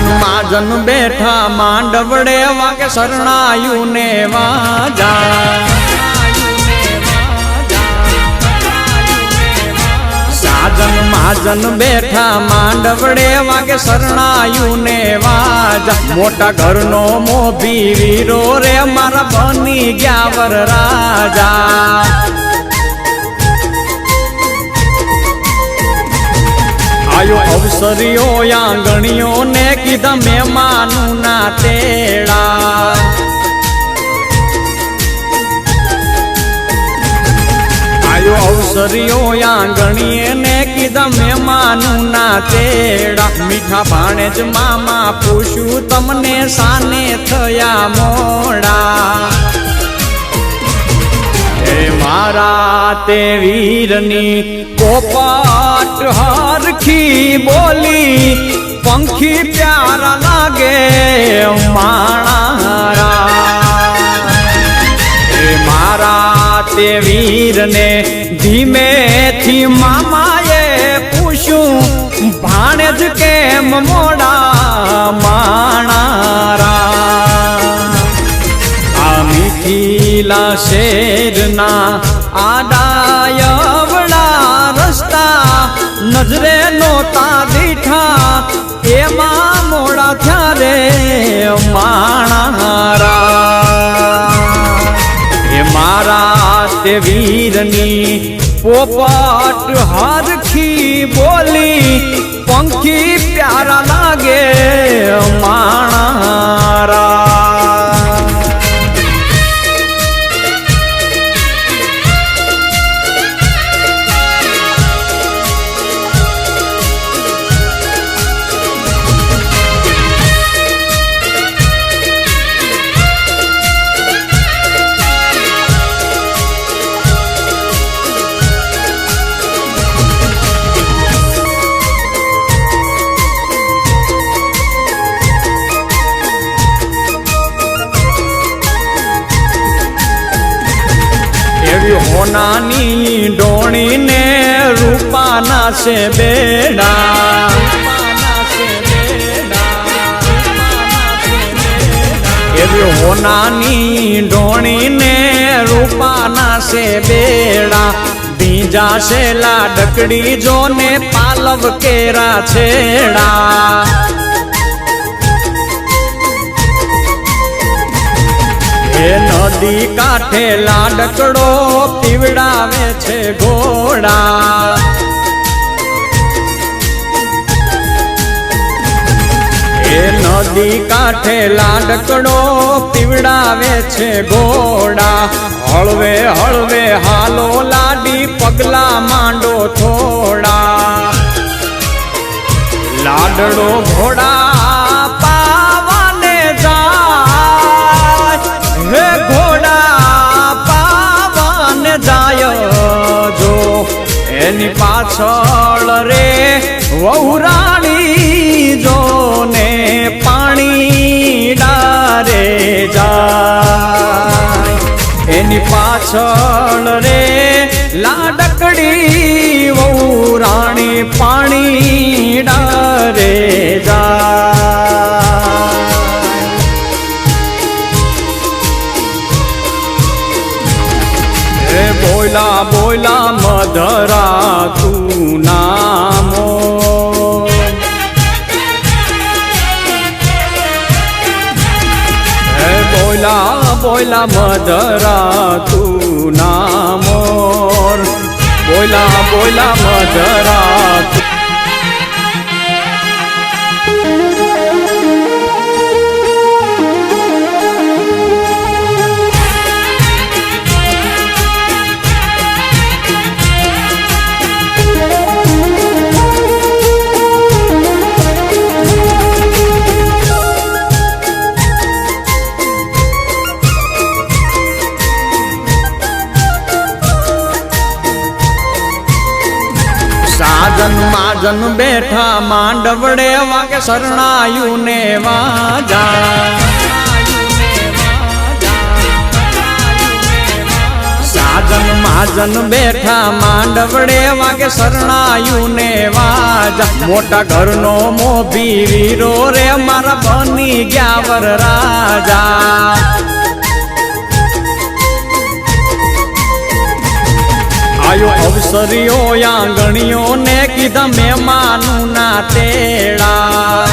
મહાજન બેઠા માંડવડે વાગે શરણાયું ને વાજા. સાજન મહાજન બેઠા માંડવડે વાગે શરણાયું ને વાજા. મોટા ઘરનો મોભી વીરો રે, મારા બની ગયા વર રાજા. આયો અવસરીઓ, આંગણીઓ ને કીધા મહેમાનું ના તેડા. આયો અવસરીઓ, આંગણીએ ને કીધા મહેમાનું ના તેડા. મીઠા ભાણે જ મામા પૂછ્યું, તમને સાને થયા મોડા? મારા તે વીરની કોપાટ હરખી બોલી, પંખી પ્યારા લાગે માણારા. એ મારા તે વીરને ધીમેથી મામાએ પૂછ્યું ભાણે જ કેમ મોડા શેરના આડાયવડા રસ્તા, નજરે નોતા દીઠા, એમાં મોડા થયા રે માણારા? એ મારા તે વીરની પોપટ હરખી બોલી, પંખી પ્યારા લાગે માણારા. છે બેડા. એવી હોનાની ઢોણીને રૂપાના છે બેડા. બીજા શેલા ડકડી જોને પાલવ કેરા છેડા. નદી કાંઠે લાડકડો પીવડાવે છે ઘોડા. નદી કાંઠે લાડકડો પીવડાવે છે ઘોડા. હળવે હળવે, હાલો લાડી પગલા માંડો થોડા. લાડડો ઘોડા પાવાને ઘોડા પાવાને જાય જો. એની પાછળ રે વહુરાણી એની બોયલા બોલા મધરા તું નામોર બોયલા બોયલા મધરા માંડવડે વાગે શરણાયું ને વાજા. સાજન માજન બેઠા માંડવડે વાગે શરણાયું ને વાજા. મોટા ઘરનો મોભી વીરો રે, મારા બની ગયા વર રાજા. અવસરીઓ આંગણીઓ ને કીધા મહેમાનું ના તેડા.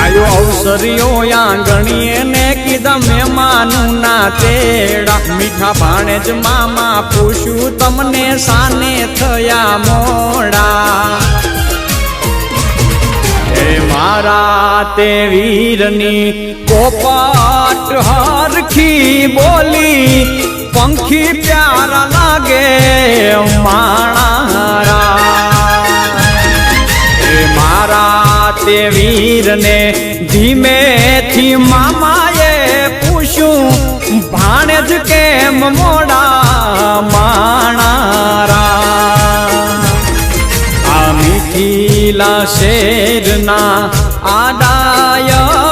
આયો અવસરીઓ આંગણીએ ને કીધા મહેમાનું ના તેડા. મીઠા ભાણે જ મામા પૂછ્યું, તમને સાને થયા મોડા? હે મારા તે વીરની પોપટ હરખી બોલી, પંખી પ્યારા લાગે માણારા. એ મારા તે વીરને ધીમેથી મામાએ પૂછ્યું, ભાણે જ કેમ મોડા માણારા? આ મીઠીલા શેરના આડાયવડા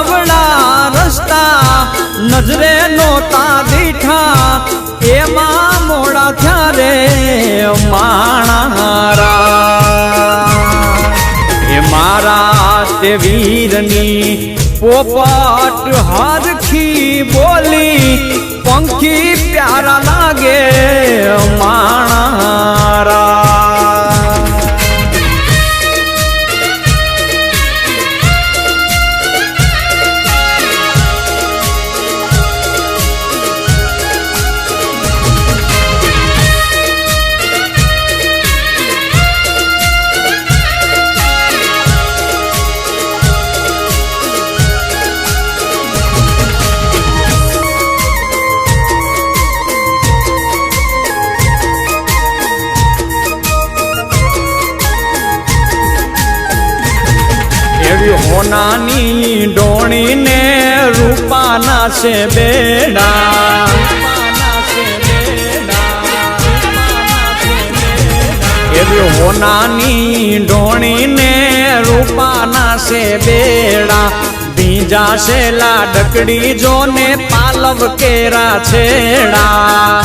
રસ્તા નજરે નોતા દીઠા, એમાં મોડા થયા રે માણારા. એ મારા તે વીરની પોપટ હારખી બોલી, પંખી પ્યારા લાગે માણારા. હોનાની ડોણીને રૂપાના છે બેડા. એવી હોનાની ડોણીને રૂપાના છે બેડા. બીજા છે લાડકડી જોને પાલવ કેરા છેડા.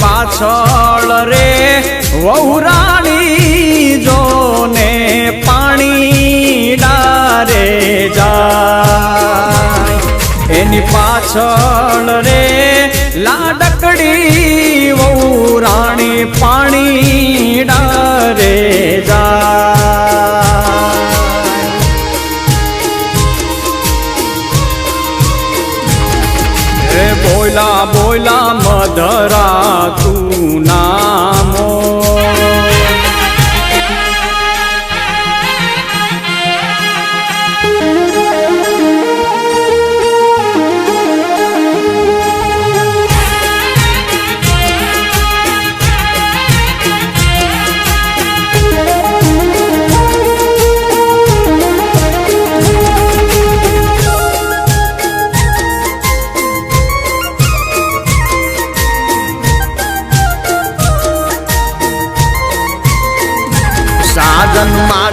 પાછળ રે વહુરાણી જો ને પાણી ડારે જા એની પાછળ રે લાડકડી વહુરાણી પાણી ડારે જા બોલા બોલા મધરા તું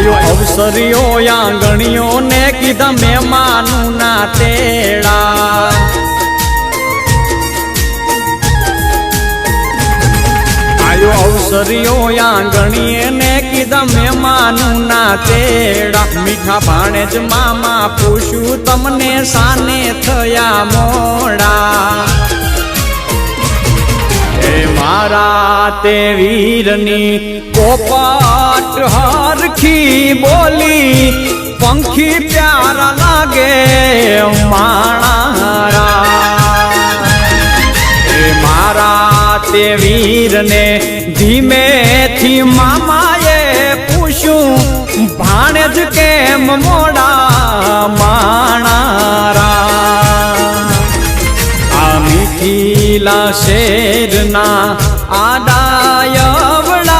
આયો અવસરીઓ, આંગણીઓ ને કીધા મહેમાનું ના તેડા. અવસર અવસરીઓ, આંગણીએ ને કીધા મહેમાનું ના તેડા. મીઠા ભાણે જ મામા પૂછ્યું, તમને સાને થયા મોડા? મારા તે વીરની કોપાટ હરખી બોલી, પંખી પ્યારા લાગે માણારા. એ મારા તે વીરને ધીમેથી મામાએ પૂછ્યું ભાણે જ કેમ મોડા માણારા? મીઠીલા શેરના આડાયવડા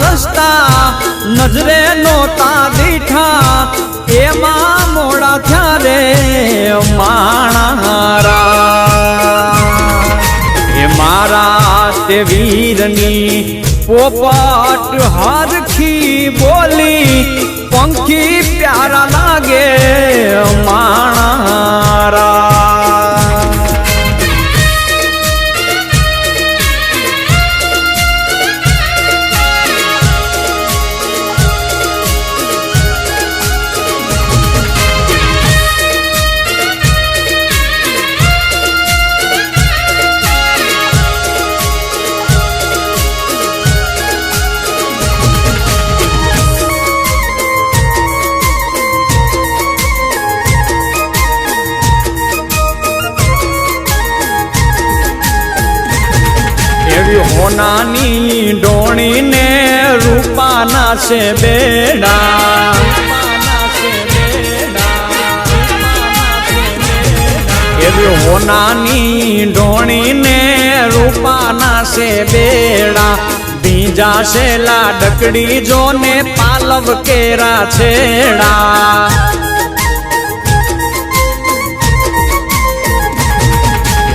રસ્તા, નજરે નોતા દીઠા, એમાં મોડા થયા રે માણારા? એ મારા તે વીરની પોપટ હરખી બોલી, પંખી પ્યારા લાગે માણારા. હોનાની ડોણીને રૂપાના છે બેડા. હોનાની ડોણીને રૂપાના છે બેડા. બીજા છેલા ડકડી જોને પાલવ કેરા છેડા.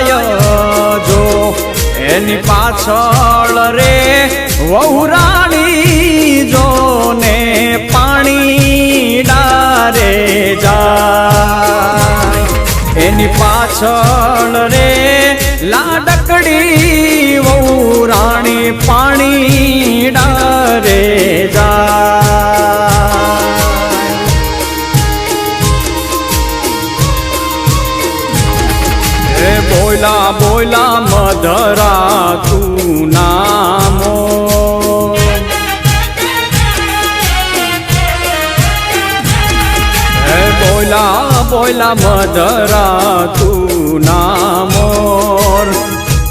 જાય જો એની પાછળ રે વહુરાણી જો ને પાણી ડારે જાય. એની પાછળ રે લાડકડી વહુરાણી પાણી ડારે જાય. એ બોલા બોલા મધરા તું નામો. હે બોલા બોલા મધરા તું નામોર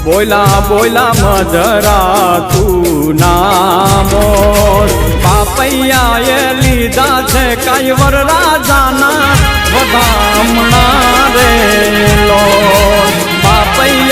બોલા બોલા મધરા તું નામોર પાપૈયાએ લીધા છે કાયવર રાજાના વધામણા રે 欢迎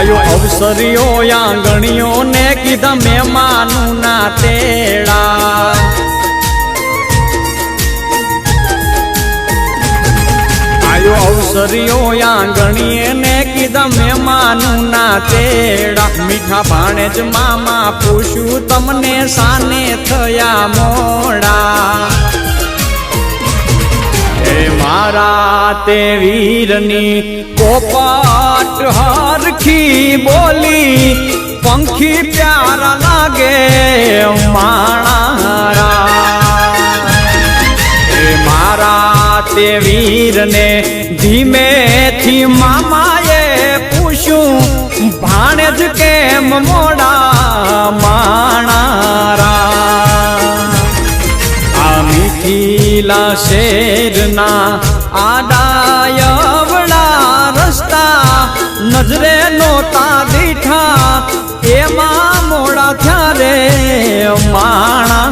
આયો અવસરીઓ આંગણીઓ ને કીધા મહેમાનું ના તેડા. આયો અવસરીઓ આંગણીએ ને કીધા મહેમાનું ના તેડા. મીઠા ભાણે જ મામા પૂછ્યું, તમને સાને થયા મોડા? મારા તે વીરની પોપટ હરખી બોલી, પંખી પ્યારા લાગે માણારા. એ મારા તે વીરને ધીમેથી મામાએ પૂછ્યું ભાણે જ કેમ મોડા માણારા? આ મિથિલા શેરના આડાય રસ્તા નજરે રે માણા